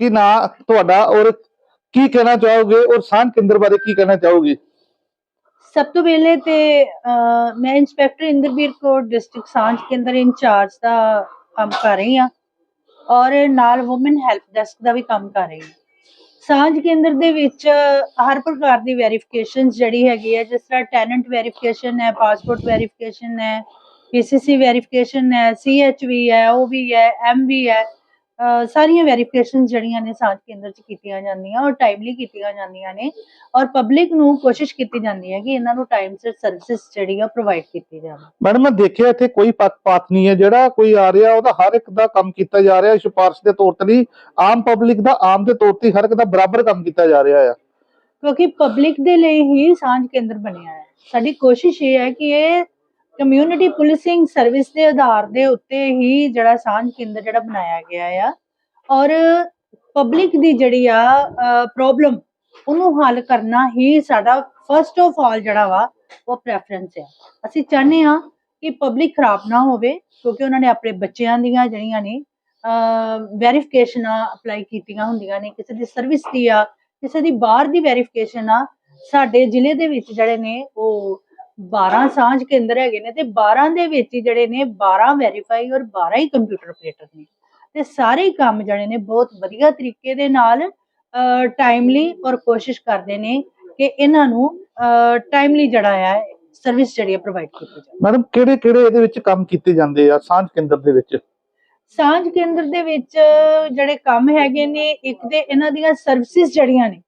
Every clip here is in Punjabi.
ਕੀ ਨਾਂ ਤੁਹਾਡਾ ਔਰ ਕੀ ਕਹਿਣਾ ਚਾਹੋਗੇ ਔਰ ਸਾਂਝ ਕੇਂਦਰ ਬਾਰੇ ਕੀ ਕਹਿਣਾ ਚਾਹੋਗੇ? ਸਭ ਤੋਂ ਪਹਿਲੇ ਤੇ ਅਹ, ਮੈਂ ਇੰਸਪੈਕਟਰ ਇੰਦਰਬੀਰ ਕੌਰ ਡਿਸਟ੍ਰਿਕਟ ਸਾਂਝ ਕੇਂਦਰ ਇੰਚਾਰਜ ਦਾ ਕੰਮ ਕਰ ਰਹੀ ਹਾਂ ਔਰ ਨਾਲ ਔਮਨ ਹੈਲਪ ਡੈਸਕ ਦਾ ਵੀ ਕੰਮ ਕਰ ਰਹੀ ਹਾਂ। ਸਾਂਝ ਕੇਂਦਰ ਦੇ ਵਿੱਚ ਹਰ ਪ੍ਰਕਾਰ ਦੀ ਵੈਰੀਫਿਕੇਸ਼ਨ ਜਿਹੜੀ ਹੈਗੀ ਹੈ ਜਿਸ ਤਰ੍ਹਾਂ ਟੈਨੈਂਟ ਵੈਰੀਫਿਕੇਸ਼ਨ ਹੈ ਪਾਸਪੋਰਟ ਵੈਰੀਫਿਕੇਸ਼ਨ ਹੈ ਪੀਸੀਸੀ ਵੈਰੀਫਿਕੇਸ਼ਨ ਹੈ ਸੀਐਚਵੀ ਹੈ ਓਵੀ ਹੈ ਐਮਵੀ ਹੈ ਅਹ ਸਾਰੀਆਂ ਵੈਰੀਫਿਕੇਸ਼ਨ ਜਿਹੜੀਆਂ ਨੇ ਸਾਂਝ ਕੇਂਦਰ 'ਚ ਕੀਤੀਆਂ ਜਾਂਦੀਆਂ ਔਰ ਟਾਈਮਲੀ ਕੀਤੀਆਂ ਜਾਂਦੀਆਂ ਨੇ ਔਰ ਪਬਲਿਕ ਨੂੰ ਕੋਸ਼ਿਸ਼ ਕੀਤੀ ਜਾਂਦੀ ਹੈ ਕਿ ਇਹਨਾਂ ਨੂੰ ਟਾਈਮ ਸਿਰ ਸਰਵਿਸ ਜਿਹੜੀ ਆ ਪ੍ਰੋਵਾਈਡ ਕੀਤੀ ਜਾਵੇ। ਮੈਡਮ ਮੈਂ ਦੇਖਿਆ ਇੱਥੇ ਕੋਈ ਪੱਖਪਾਤ ਨਹੀਂ ਹੈ ਜਿਹੜਾ ਕੋਈ ਆ ਰਿਹਾ ਉਹਦਾ ਹਰ ਇੱਕ ਦਾ ਕੰਮ ਕੀਤਾ ਜਾ ਰਿਹਾ ਸਿਫਾਰਸ਼ ਦੇ ਤੌਰ ਤੇ ਨਹੀਂ ਆਮ ਪਬਲਿਕ ਦਾ ਆਮ ਦੇ ਤੌਰ ਤੇ ਹਰ ਇੱਕ ਦਾ ਬਰਾਬਰ ਕੰਮ ਕੀਤਾ ਜਾ ਰਿਹਾ ਆ। ਕਿਉਂਕਿ ਪਬਲਿਕ ਦੇ ਲਈ ਹੀ ਸਾਂਝ ਕੇਂਦਰ ਬਣਿਆ ਹੈ। ਸਾਡੀ ਕੋਸ਼ਿਸ਼ ਇਹ ਹੈ ਕਿ ਇਹ ਕਮਿਊਨਿਟੀ ਪੁਲਿਸਿੰਗ ਸਰਵਿਸ ਦੇ ਆਧਾਰ ਦੇ ਉੱਤੇ ਹੀ ਜਿਹੜਾ ਸਾਂਝ ਕੇਂਦਰ ਜਿਹੜਾ ਬਣਾਇਆ ਗਿਆ ਆ। ਔਰ ਪਬਲਿਕ ਦੀ ਜਿਹੜੀ ਆ ਪ੍ਰੋਬਲਮ ਉਹਨੂੰ ਹੱਲ ਕਰਨਾ ਹੀ ਸਾਡਾ ਫਰਸਟ ਆਫ ਆਲ ਜਿਹੜਾ ਵਾ, ਉਹ ਪ੍ਰੈਫਰੈਂਸ ਹੈ ਅਸੀਂ ਚਾਹੁੰਦੇ ਹਾਂ ਕਿ ਪਬਲਿਕ ਖਰਾਬ ਨਾ ਹੋਵੇ, ਕਿਉਂਕਿ ਉਹਨਾਂ ਨੇ ਆਪਣੇ ਬੱਚਿਆਂ ਦੀਆਂ ਜਿਹੜੀਆਂ ਨੇ ਵੈਰੀਫਿਕੇਸ਼ਨਾਂ ਅਪਲਾਈ ਕੀਤੀਆਂ ਹੁੰਦੀਆਂ ਨੇ। ਕਿਸੇ ਦੀ ਸਰਵਿਸ ਦੀ ਆ, ਕਿਸੇ ਦੀ ਬਾਹਰ ਦੀ ਵੈਰੀਫਿਕੇਸ਼ਨ ਆ, ਸਾਡੇ ਜ਼ਿਲ੍ਹੇ ਦੇ ਵਿੱਚ ਜਿਹੜੇ ਨੇ, ਉਹ 12 ਸਾਂਝ ਕੇਂਦਰ ਹੈਗੇ ਨੇ ਤੇ 12 ਦੇ ਵਿੱਚ ਹੀ ਜਿਹੜੇ ਨੇ 12 ਵੈਰੀਫਾਈ ਔਰ 12 ਹੀ ਕੰਪਿਊਟਰ ਆਪਰੇਟਰ ਨੇ। ਤੇ ਸਾਰੇ ਕੰਮ ਜਿਹੜੇ ਨੇ ਬਹੁਤ ਵਧੀਆ ਤਰੀਕੇ ਦੇ ਨਾਲ ਟਾਈਮਲੀ ਔਰ ਕੋਸ਼ਿਸ਼ ਕਰਦੇ ਨੇ ਕਿ ਇਹਨਾਂ ਨੂੰ ਟਾਈਮਲੀ ਜਿਹੜਾ ਹੈ ਸਰਵਿਸ ਜਿਹੜੀ ਹੈ ਪ੍ਰੋਵਾਈਡ ਕੀਤੀ ਜਾਵੇ। ਮੈਡਮ ਕਿਹੜੇ ਕਿਹੜੇ ਇਹਦੇ ਵਿੱਚ ਕੰਮ ਕੀਤੇ ਜਾਂਦੇ ਆ ਸਾਂਝ ਕੇਂਦਰ ਦੇ ਵਿੱਚ? ਸਾਂਝ ਕੇਂਦਰ ਦੇ ਵਿੱਚ ਜਿਹੜੇ ਕੰਮ ਹੈਗੇ ਨੇ ਇੱਕ ਤੇ ਇਹਨਾਂ ਦੀਆਂ ਸਰਵਿਸਿਜ਼ ਜਿਹੜੀਆਂ ਨੇ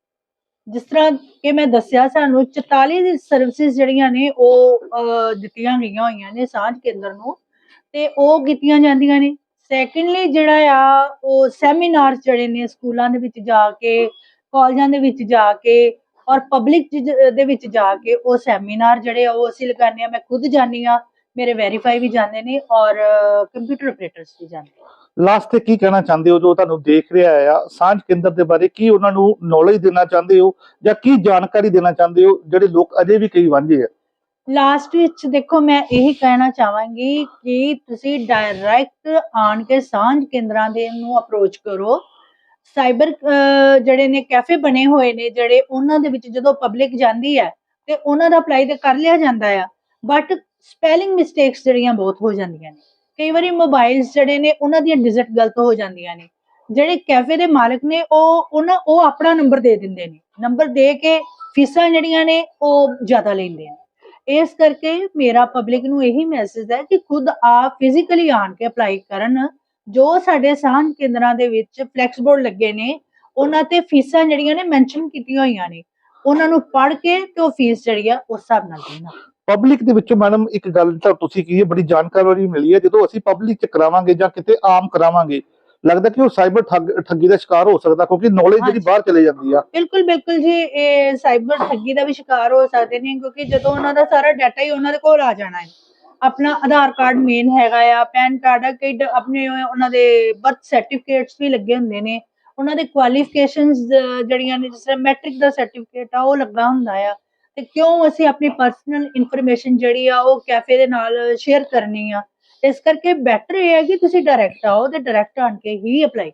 ਜਿਸ ਤਰ੍ਹਾਂ ਕਿ ਮੈਂ ਦੱਸਿਆ ਸਾਨੂੰ 44 ਦੀ ਸਰਵਿਸਿਜ਼ ਜਿਹੜੀਆਂ ਨੇ ਉਹ ਦਿੱਤੀਆਂ ਗਈਆਂ ਹੋਈਆਂ ਨੇ ਸਾਂਝ ਕੇਂਦਰ ਨੂੰ ਤੇ ਉਹ ਕੀਤੀਆਂ ਜਾਂਦੀਆਂ ਨੇ। ਸੈਕੰਡਲੀ ਜਿਹੜਾ ਆ, ਉਹ ਸੈਮੀਨਾਰ ਜਿਹੜੇ ਨੇ ਸਕੂਲਾਂ ਦੇ ਵਿੱਚ ਜਾ ਕੇ, ਕਾਲਜਾਂ ਦੇ ਵਿੱਚ ਜਾ ਕੇ ਔਰ ਪਬਲਿਕ ਦੇ ਵਿੱਚ ਜਾ ਕੇ ਉਹ ਸੈਮੀਨਾਰ ਜਿਹੜੇ ਆ, ਉਹ ਅਸੀਂ ਲਗਾਉਂਦੇ ਆ ਮੈਂ ਖੁਦ ਜਾਣੀ ਆ ਮੇਰੇ ਵੈਰੀਫਾਈ ਵੀ ਜਾਂਦੇ ਨੇ ਔਰ ਕੰਪਿਊਟਰ ਆਪਰੇਟਰਸ ਵੀ ਜਾਂਦੇ ਨੇ। ਲਾਸਟ ਤੇ ਕੀ ਕਹਿਣਾ ਚਾਹੁੰਦੇ ਹੋ ਜੋ ਤੁਹਾਨੂੰ ਦੇਖ ਰਿਹਾ ਆ? ਸਾਂਝ ਕੇਂਦਰ ਦੇ ਬਾਰੇ ਕੀ ਉਹਨਾਂ ਨੂੰ ਨੌਲੇਜ ਦੇਣਾ ਚਾਹੁੰਦੇ ਹੋ ਜਾਂ ਕੀ ਜਾਣਕਾਰੀ ਦੇਣਾ ਚਾਹੁੰਦੇ ਹੋ ਜਿਹੜੇ ਲੋਕ ਅਜੇ ਵੀ ਕਈ ਵਾਂਝੇ ਆ? ਲਾਸਟ ਵਿੱਚ ਦੇਖੋ ਮੈਂ ਇਹੀ ਕਹਿਣਾ ਚਾਹਾਂਗੀ ਕਿ ਤੁਸੀਂ ਡਾਇਰੈਕਟ ਆਣ ਕੇ ਸਾਂਝ ਕੇਂਦਰਾਂ ਦੇ ਨੂੰ ਅਪਰੋਚ ਕਰੋ। ਸਾਈਬਰ ਜਿਹੜੇ ਨੇ ਕੈਫੇ ਬਣੇ ਹੋਏ ਨੇ ਜਿਹੜੇ ਉਹਨਾਂ ਦੇ ਵਿੱਚ ਜਦੋਂ ਪਬਲਿਕ ਜਾਂਦੀ ਹੈ ਤੇ ਉਹਨਾਂ ਦਾ ਅਪਲਾਈ ਤੇ ਕਰ ਲਿਆ ਜਾਂਦਾ ਆ। ਬਟ ਸਪੈਲਿੰਗ ਮਿਸਟੇਕਸ ਜਿਹੜੀਆਂ ਬਹੁਤ ਹੋ ਜਾਂਦੀਆਂ ਨੇ। ਕਈ ਵਾਰੀ ਮੋਬਾਈਲਸ ਜਿਹੜੇ ਨੇ, ਉਹਨਾਂ ਦੀਆਂ ਡਿਜਿਟ ਗਲਤ ਹੋ ਜਾਂਦੀਆਂ ਨੇ। ਜਿਹੜੇ ਕੈਫੇ ਦੇ ਮਾਲਕ ਨੇ, ਉਹ, ਉਹਨਾਂ, ਉਹ ਆਪਣਾ ਨੰਬਰ ਦੇ ਦਿੰਦੇ ਨੇ। ਨੰਬਰ ਦੇ ਕੇ ਫੀਸਾਂ ਜਿਹੜੀਆਂ ਨੇ, ਉਹ ਜ਼ਿਆਦਾ ਲੈਂਦੇ ਨੇ। ਇਸ ਕਰਕੇ ਮੇਰਾ ਪਬਲਿਕ ਨੂੰ ਇਹੀ ਮੈਸੇਜ ਹੈ ਕਿ ਖੁਦ ਆਪ ਫਿਜ਼ੀਕਲੀ ਆਣ ਕੇ ਅਪਲਾਈ ਕਰਨ। ਜੋ ਸਾਡੇ ਸਾਹਨ ਕੇਂਦਰਾਂ ਦੇ ਵਿੱਚ ਫਲੈਕਸ ਬੋਰਡ ਲੱਗੇ ਨੇ, ਉਹਨਾਂ ਤੇ ਫੀਸਾਂ ਜਿਹੜੀਆਂ ਨੇ ਮੈਂਸ਼ਨ ਕੀਤੀਆਂ ਹੋਈਆਂ ਨੇ, ਉਹਨਾਂ ਨੂੰ ਪੜ੍ਹ ਕੇ ਤੇ ਉਹ ਫੀਸ ਜਿਹੜੀ ਆ, ਉਸ ਹਿਸਾਬ ਨਾਲ ਦੇਣਾ। ਪਬਲਿਕ ਦੇ ਵਿੱਚੋਂ ਮੈਡਮ ਇੱਕ ਗੱਲ ਤਾਂ ਤੁਸੀਂ ਕੀ ਹੈ ਬੜੀ ਜਾਣਕਾਰੀ ਮਿਲੀ ਹੈ ਜਦੋਂ ਅਸੀਂ ਪਬਲਿਕ ਚ ਕਰਾਵਾਂਗੇ ਜਾਂ ਕਿਤੇ ਆਮ ਕਰਾਵਾਂਗੇ ਲੱਗਦਾ ਕਿ ਉਹ ਸਾਈਬਰ ਠੱਗ ਦਾ ਸ਼ਿਕਾਰ ਹੋ ਸਕਦਾ ਕਿਉਂਕਿ ਨੌਲੇਜ ਜਿਹੜੀ। ਬਾਹਰ ਚਲੇ ਜਾਂਦੀ ਆ। ਬਿਲਕੁਲ ਬਿਲਕੁਲ ਜੀ ਇਹ ਸਾਈਬਰ ਠੱਗੀ ਦਾ ਵੀ ਸ਼ਿਕਾਰ ਹੋ ਸਕਦੇ ਨੇ ਕਿਉਂਕਿ ਜਦੋਂ ਉਹਨਾਂ ਦਾ ਸਾਰਾ ਡਾਟਾ ਹੀ ਉਹਨਾਂ ਦੇ ਕੋਲ ਆ ਜਾਣਾ ਹੈ। ਆਪਣਾ ਆਧਾਰ ਕਾਰਡ ਮੇਨ ਹੈਗਾ ਆ ਪੈਨ ਕਾਰਡ ਆ ਕਈ ਆਪਣੇ ਉਹਨਾਂ ਦੇ ਬਰਥ ਸਰਟੀਫਿਕੇਟਸ ਵੀ ਲੱਗੇ ਹੁੰਦੇ ਨੇ। ਉਹਨਾਂ ਦੇ ਕੁਆਲੀਫਿਕੇਸ਼ਨਸ ਜਿਹੜੀਆਂ ਨੇ ਜਿਸ ਤਰ੍ਹਾਂ ਮੈਟ੍ਰਿਕ ਦਾ ਸਰਟੀਫਿਕੇਟ ਆ ਉਹ ਲੱਗਾ ਹੁੰਦਾ ਆ। ਤੇ ਕਿਉਂ ਅਸੀਂ ਆਪਣੀ ਪਰਸਨਲ ਇਨਫੋਰਮੇਸ਼ਨ ਜਿਹੜੀ ਆ ਉਹ ਕੈਫੇ ਦੇ ਨਾਲ ਸ਼ੇਅਰ ਕਰਨੀ ਆ? ਇਸ ਕਰਕੇ ਬੈਟਰ ਇਹ ਹੈ ਕਿ ਤੁਸੀਂ ਡਾਇਰੈਕਟ ਆਓ ਤੇ ਡਾਇਰੈਕਟ ਆਣ ਕੇ ਹੀ ਅਪਲਾਈ